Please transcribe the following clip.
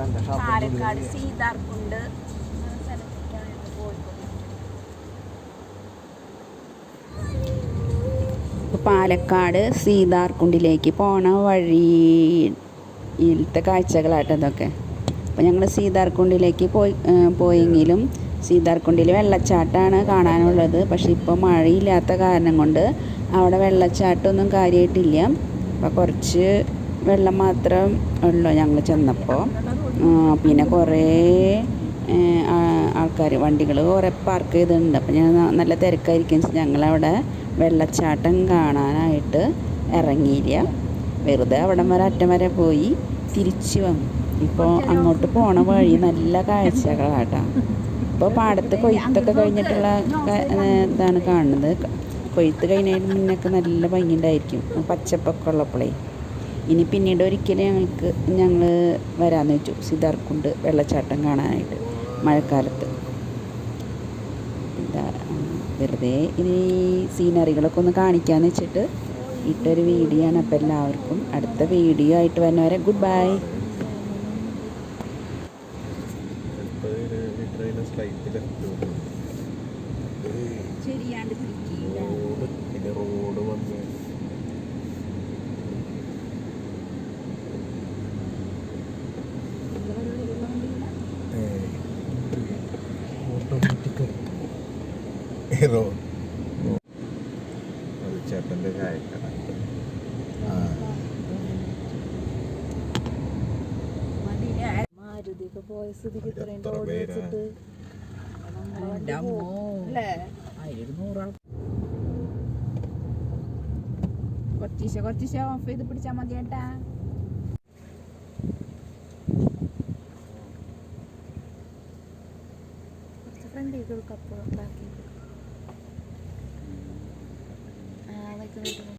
പാലക്കാട് പോയിക്കൊണ്ടിരിക്കുന്നത് പാലക്കാട് സീതാർകുണ്ടിലേക്ക് പോണ വഴിയിലത്തെ കാഴ്ചകളാട്ടോ ഇതൊക്കെ. അപ്പോൾ ഞങ്ങൾ സീതാർകുണ്ടിലേക്ക് പോയി പോയെങ്കിലും സീതാർകുണ്ടിൽ വെള്ളച്ചാട്ടമാണ് കാണാനുള്ളത്. പക്ഷേ ഇപ്പോൾ മഴയില്ലാത്ത കാരണം കൊണ്ട് അവിടെ വെള്ളച്ചാട്ടമൊന്നും കാര്യമായിട്ടില്ല അപ്പോൾ കുറച്ച് വെള്ളം മാത്രം ഉള്ളൂ ഞങ്ങൾ ചെന്നപ്പോൾ പിന്നെ കുറേ ആൾക്കാർ വണ്ടികൾ കുറേ പാർക്ക് ചെയ്തിട്ടുണ്ട്. അപ്പം ഞാൻ നല്ല തിരക്കായിരിക്കും. ഞങ്ങളവിടെ വെള്ളച്ചാട്ടം കാണാനായിട്ട് ഇറങ്ങിയില്ല. വെറുതെ അവിടെ വരെ അറ്റം വരെ പോയി തിരിച്ചു വന്നു. ഇപ്പോൾ അങ്ങോട്ട് പോണ വഴി നല്ല കാഴ്ചകളാട്ടാ. ഇപ്പോൾ പാടത്ത് കൊയ്ത്തൊക്കെ കഴിഞ്ഞിട്ടുള്ള ഇതാണ് കാണുന്നത്. കൊയ്ത്ത് കഴിഞ്ഞതിന് മുന്നൊക്കെ നല്ല ഭംഗിയുണ്ടായിരിക്കും. പച്ചപ്പൊക്കെ ഉള്ളപ്പോഴേ ഇനി പിന്നീട് ഒരിക്കലും ഞങ്ങൾക്ക് ഞങ്ങൾ വരാമെന്ന് വെച്ചു. സിദ്ധാർക്കുണ്ട് വെള്ളച്ചാട്ടം കാണാനായിട്ട് മഴക്കാലത്ത്. എന്താ വെറുതെ ഇനി സീനറികളൊക്കെ ഒന്ന് കാണിക്കാമെന്ന് വെച്ചിട്ട് ഇട്ടൊരു വീഡിയോ ആണ് അപ്പോൾ എല്ലാവർക്കും അടുത്ത വീഡിയോ ആയിട്ട് വരുന്നവരെ ഗുഡ് ബൈ. ശരിയാണ്ട് പിടിക്കില്ല റോഡ് വന്ന് അത് ചേട്ടന്റെ ചായക്കട മാരുതിയൊക്കെ പോയ സ്ഥിതിക്ക് ഇത്രയും റോഡ്? വെച്ചിട്ട് കുറച്ചീശ കുറച്ചീശ ഓഫ് ചെയ്ത് പിടിച്ചാൽ മതി കുറച്ച് ഫ്രണ്ടിലേക്ക് കൊടുക്കും അപ്പോൾ ബാക്കി 对对